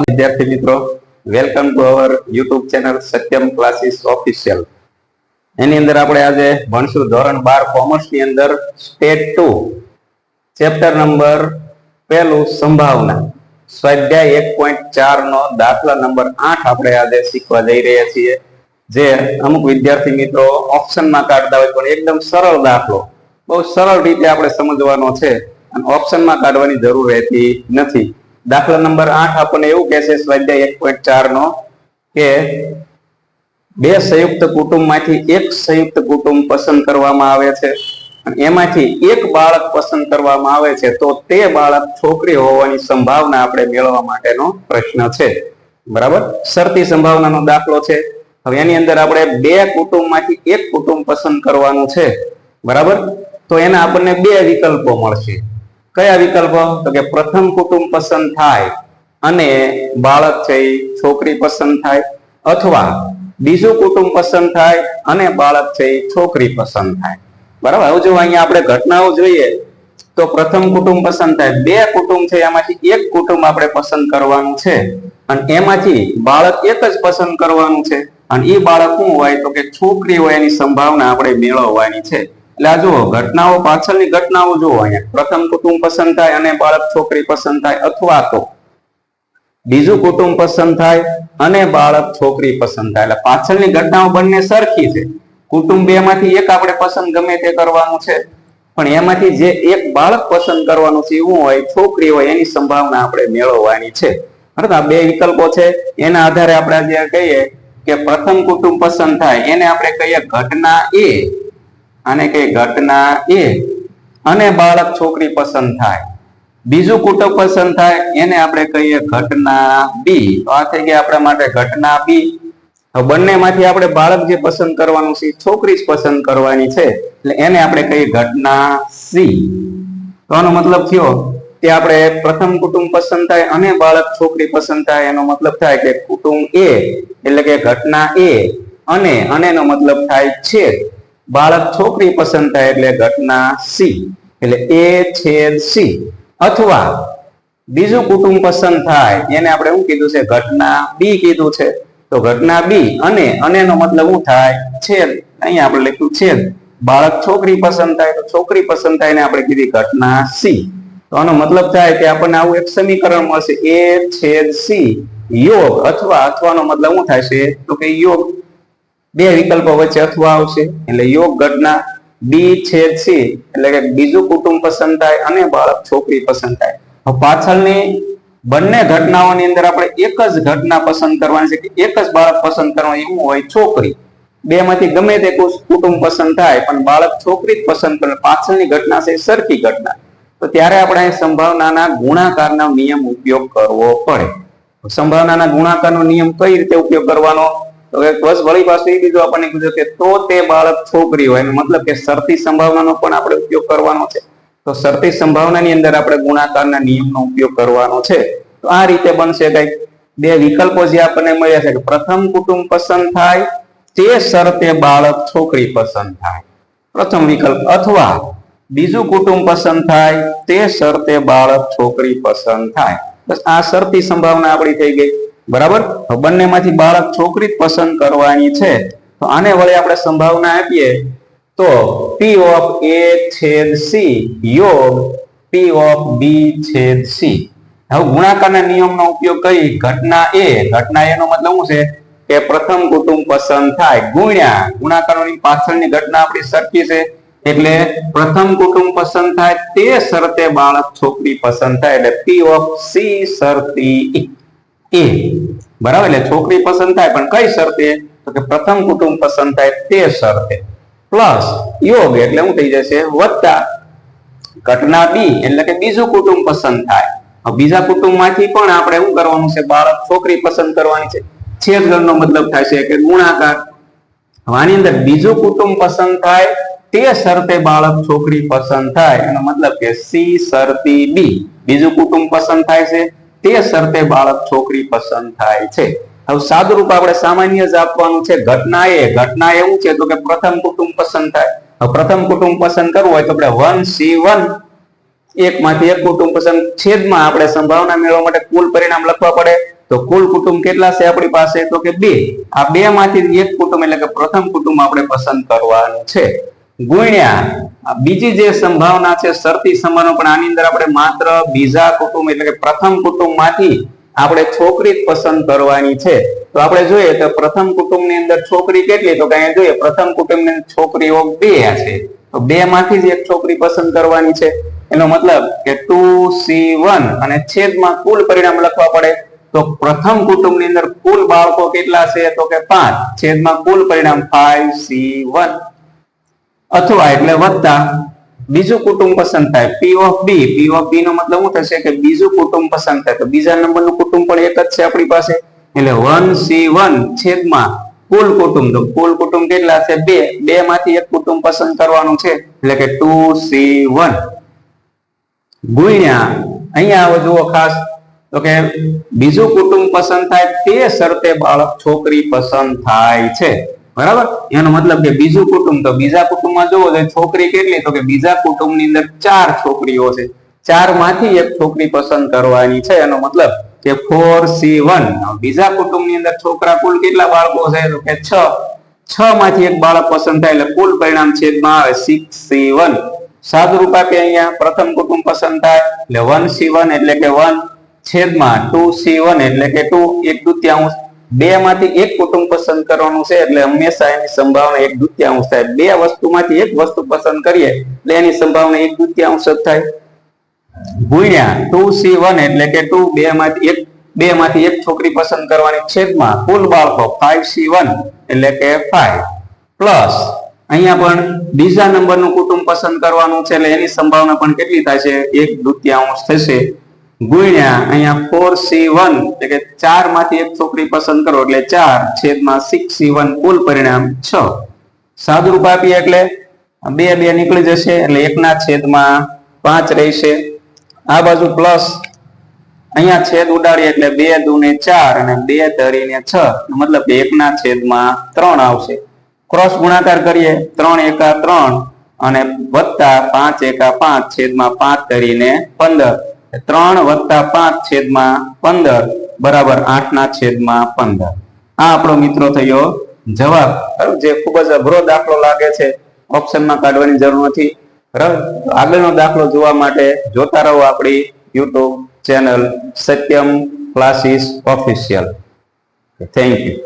વિદ્યાર્થી મિત્રો welcome to our YouTube channel Satyam classes official એની અંદર આપણે આજે ભણશું ધોરણ બાર કોમર્સની અંદર સ્ટેટ ટુ ચેપ્ટર નંબર પહેલું સંભાવના. સ્વાધ્યાય એક પોઈન્ટ ચાર નો દાખલા નંબર આઠ આપણે આજે શીખવા જઈ રહ્યા છીએ. જે અમુક વિદ્યાર્થી મિત્રો ઓપ્શનમાં કાઢતા હોય પણ એકદમ સરળ દાખલો. બહુ સરળ રીતે આપણે સમજવાનો છે અને ઓપ્શનમાં કાઢવાની જરૂર રહેતી નથી. દાખલા નંબર આઠ આપણને એવું કહેશે, સ્વાધ્યાય એક પોઈન્ટ ચાર નો કે બે સંયુક્ત કુટુંબમાંથી એક સંયુક્ત કુટુંબ પસંદ કરવામાં આવે છે એમાંથી એક બાળક પસંદ કરવામાં આવે છે. તો તે બાળક છોકરી હોવાની સંભાવના આપણે મેળવવા માટેનો પ્રશ્ન છે. બરાબર? શરતી સંભાવનાનો દાખલો છે. હવે એની અંદર આપણે બે કુટુંબમાંથી એક કુટુંબ પસંદ કરવાનું છે. બરાબર? તો એના આપણને બે વિકલ્પો મળશે. કયા વિકલ્પો? તો કે પ્રથમ કુટુંબ પસંદ થાય અને બાળક છે છોકરી પસંદ થાય અથવા બીજું કુટુંબ પસંદ થાય અને બાળક છે છોકરી પસંદ થાય. બરાબર? હવે જો અહીંયા આપણે ઘટનાઓ જોઈએ, તો પ્રથમ કુટુંબ પસંદ થાય. બે કુટુંબ છે, એમાંથી એક કુટુંબ આપણે પસંદ કરવાનું છે. અને એમાંથી બાળક એક જ પસંદ કરવાનું છે. અને એ બાળક શું હોય? તો કે છોકરી હોય એની સંભાવના આપણે મેળવવાની છે. એટલે આ જુઓ, ઘટનાઓ, પાછળની ઘટનાઓ જુઓ અહીંયા. પ્રથમ કુટુંબ પસંદ થાય અને બાળક છોકરી પસંદ થાય અથવા તો બીજું કુટુંબ પસંદ થાય અને બાળક છોકરી પસંદ થાય. એટલે પાછળની ઘટનાઓ બંને સરખી છે. કુટુંબ બે માંથી એક આપણે પસંદ ગમે તે કરવાનું છે. પણ એમાંથી જે એક બાળક પસંદ કરવાનું છે એવું હોય? છોકરી હોય, એની સંભાવના આપણે મેળવવાની છે. બરાબર બે વિકલ્પો છે. એના આધારે આપણે જે કહીએ કે પ્રથમ કુટુંબ પસંદ થાય. એને આપણે કહીએ ઘટના એ. આને કે ઘટના એ અને બાળક છોકરી પસંદ થાય. બીજું કુટુંબ પસંદ થાય, એને આપણે કહીએ ઘટના બી. તો આ થઈ ગયા આપણા માટે ઘટના બી. બંનેમાંથી આપણે બાળક જે પસંદ કરવાનું છે છોકરી જ પસંદ કરવાની છે. એટલે એને આપણે કહીએ ઘટના સી. તો આનો મતલબ થયો કે આપણે પ્રથમ કુટુંબ પસંદ થાય અને બાળક છોકરી પસંદ થાય, એનો મતલબ થાય કે કુટુંબ એ, એટલે કે ઘટના એ, અને અને એનો મતલબ થાય છે બાળક છોકરી પસંદ થાય એટલે ઘટના સી, એટલે એ છેદ સી. અથવા બીજું કુટુંબ પસંદ થાય, એને આપણે શું કીધું છે? ઘટના બી કીધું છે. તો ઘટના બી અને અને એનો મતલબ શું થાય? છેદ. અહીંયા આપણે લખ્યું છેદ. બાળક છોકરી પસંદ થાય તો છોકરી પસંદ થાય ને આપણે કીધી ઘટના સી. તો આનો મતલબ થાય કે આપણને આવું એક સમીકરણ મળશે. એ છેદ સી યોગ. અથવા અથવાનો મતલબ શું થાય છે તો કે યોગ. બે વિકલ્પો વચ્ચે અથવા આવશે. એટલે યોગ ઘટના બી છેદ સી, એટલે કે બીજું કુટુંબ પસંદ થાય અને બાળક છોકરી પસંદ થાય. પાછળની બંને ઘટનાઓની અંદર આપણે એક જ ઘટના પસંદ કરવાની છે કે એક જ બાળક પસંદ કરવાનું એવું હોય છોકરી. બે માંથી ગમે તે કુટુંબ પસંદ થાય, પણ બાળક છોકરી જ પસંદ કરે. પાછળની ઘટના છે સરખી ઘટના. તો ત્યારે આપણે સંભાવનાના ગુણાકારનો નિયમ ઉપયોગ કરવો પડે. સંભાવનાના ગુણાકારનો નિયમ કઈ રીતે ઉપયોગ કરવાનો? બસ વળી પાછું એ બીજું આપણને કીધું કે તો તે બાળક છોકરી હોય મતલબ કે શરતી સંભાવનાનો પણ આપણે ઉપયોગ કરવાનો છે. તો શરતી સંભાવનાની અંદર આપણે ગુણાકારના નિયમનો ઉપયોગ કરવાનો છે. તો આ રીતે બનશે કંઈક. બે વિકલ્પો જે આપણને મળ્યા છે કે પ્રથમ કુટુંબ પસંદ થાય, તે શરતે બાળક છોકરી પસંદ થાય. પ્રથમ વિકલ્પ. અથવા બીજું કુટુંબ પસંદ થાય, તે શરતે બાળક છોકરી પસંદ થાય. બસ આ શરતી સંભાવના આપણી થઈ ગઈ. બરાબર? બંનેમાંથી બાળક છોકરી પસંદ કરવાની છે. તો આને વળી આપણે સંભાવના આપીએ. તો પી ઓફ એ છેદ સી યોગ પી ઓફ બી છેદ સી હવે ગુણાકારના નિયમનો ઉપયોગ કરી ઘટના એ ઘટના એનો મતલબ શું છે? કે પ્રથમ કુટુંબ પસંદ થાય. ગુણ્યા. ગુણાકારોની પાછળની ઘટના આપણી સરખી છે. એટલે પ્રથમ કુટુંબ પસંદ થાય તે શરતે બાળક છોકરી પસંદ થાય. એટલે પી ઓફ સી શરતી. એ. બરાબર? એટલે છોકરી પસંદ થાય, પણ કઈ શરતે? તો કે પ્રથમ કુટુંબ પસંદ થાય, તે શરતે. પ્લસ યોગ એટલે શું થઈ જશે? વત્તા ઘટના બી, એટલે કે બીજું કુટુંબ પસંદ થાય. બીજા કુટુંબમાંથી પણ આપણે શું કરવાનું છે? બાળક છોકરી પસંદ કરવાની છે. છેદગણનો મતલબ થાય છે કે ગુણાકાર. આની અંદર બીજું કુટુંબ પસંદ થાય, તે શરતે બાળક છોકરી પસંદ થાય. એનો મતલબ કે સી શરતી બી. બીજું કુટુંબ પસંદ થાય છે? તે શરતે બાળક છોકરી પસંદ થાય છે. હવે સાદું આપણે સામાન્ય જ આપવાનું છે. ઘટના એ, ઘટના એવું છે તો કે પ્રથમ કુટુંબ પસંદ થાય. પ્રથમ કુટુંબ પસંદ કરવું હોય તો આપણે વન સી વન એક માંથી એક કુટુંબ પસંદ છેદમાં આપણે સંભાવના મેળવવા માટે કુલ પરિણામ લખવા પડે. તો કુલ કુટુંબ કેટલા છે આપણી પાસે? તો કે બે. આ બે માંથી એક કુટુંબ એટલે કે પ્રથમ કુટુંબ આપણે પસંદ કરવાનું છે. ગુણ્યા. બીજી જે સંભાવના છે, શરતી સંભાવના પણ આની અંદર આપણે માત્ર બીજા કુટુંબ, એટલે કે પ્રથમ કુટુંબમાંથી આપણે છોકરી પસંદ કરવાની છે. તો આપણે જોઈએ તો પ્રથમ કુટુંબની અંદર છોકરી કેટલી? તો કઈ જોઈએ, પ્રથમ કુટુંબની અંદર છોકરીઓ બે છે. તો બે માંથી જ એક છોકરી પસંદ કરવાની છે. એનો મતલબ કે ટુ સી વન અને છેદમાં કુલ પરિણામ લખવા પડે. તો પ્રથમ કુટુંબની અંદર કુલ બાળકો કેટલા છે? તો કે પાંચ. છેદમાં કુલ પરિણામ ફાઈવ સી વન. અથવા એટલે વત્તા બીજું કુટુંબ પસંદ થાય. પી ઓફ બી પી ઓફ બી નો મતલબ શું થશે કે બીજું કુટુંબ પસંદ થાય. તો બીજા નંબરનું કુટુંબ પણ એક જ છે આપણી પાસે. એટલે વન સી વન છેદમાં કુલ કુટુંબ. તો કુલ કુટુંબ કેટલા છે બે. બે માંથી એક કુટુંબ પસંદ કરવાનું છે. એટલે કે ટુ સી વન. ગુણ્યા, અહીંયા આવો જુઓ ખાસ. તો કે બીજું કુટુંબ પસંદ થાય તે શરતે બાળક છોકરી પસંદ થાય છે. બરાબર? એનો મતલબ કે બીજું કુટુંબ, તો બીજા કુટુંબમાં જોવો તો છોકરી કેટલી? તો કે બીજા કુટુંબની અંદર ચાર છોકરીઓ છે. ચારમાંથી એક છોકરી પસંદ કરવાની છે. એનો મતલબ કે ફોર સી વન બીજા કુટુંબની અંદર છોકરા કુલ કેટલા બાળકો છે? તો કે છ. છ માંથી એક બાળક પસંદ થાય એટલે કુલ પરિણામ છેદમાં આવે સિક્સ સી વન સાદુરૂપ આપે અહીંયા પ્રથમ કુટુંબ પસંદ થાય? એટલે વન સી વન એટલે કે વન છેદમાં ટુ સી વન એટલે કે ટુ એક દુત્યાંશ બે માંથી એક કુટુંબ પસંદ કરવાનું છે એટલે હંમેશા એની સંભાવના એક દુત્યાંશ થાય. બે વસ્તુમાંથી એક વસ્તુ પસંદ કરીએ એટલે એની સંભાવના એક દુત્યાંશ જ થાય. ગુણ્યા ટુ સી વન એટલે કે ટુ બે માંથી એક બે માંથી એક છોકરી પસંદ કરવાની છેદમાં કુલ બાળકો ફાઈવ સી વન એટલે કે ફાઈવ પ્લસ અહીંયા પણ બીજા નંબરનું કુટુંબ પસંદ કરવાનું છે એટલે એની સંભાવના પણ કેટલી થાય છે? એક દુત્યાંશ થશે. ગુણ્યા અહીંયા ફોર સી વન એટલે કે ચાર એક છોકરી પસંદ કરો, એટલે ચાર છેદમાં સિક્સ સી વન કુલ પરિણામ છ. સાદુરૂપ આપીએ એટલે બે બે નીકળી જશે, એટલે એકના છેદમાં પાંચ રહેશે. આ બાજુ પ્લસ અહીંયા છેદ ઉડાડીએ એટલે બે દુને ચાર અને બે ધરીને છ. મતલબ એકના છેદમાં ત્રણ આવશે. ક્રોસ ગુણાકાર કરીએ, ત્રણ એકા ત્રણ અને વત્તા પાંચ એકા પાંચ છેદમાં પાંચ ધરીને પંદર. ત્રણ વત્તા પાંચ છેદમાં પંદર બરાબર આઠ ના છેદમાં પંદર. આ આપણો મિત્રો થયો જવાબ. જે ખૂબ જ અઘરો દાખલો લાગે છે ઓપ્શનમાં કાઢવાની જરૂર નથી. આગળનો દાખલો જોવા માટે જોતા રહો આપણી YouTube channel Satyam classes official thank you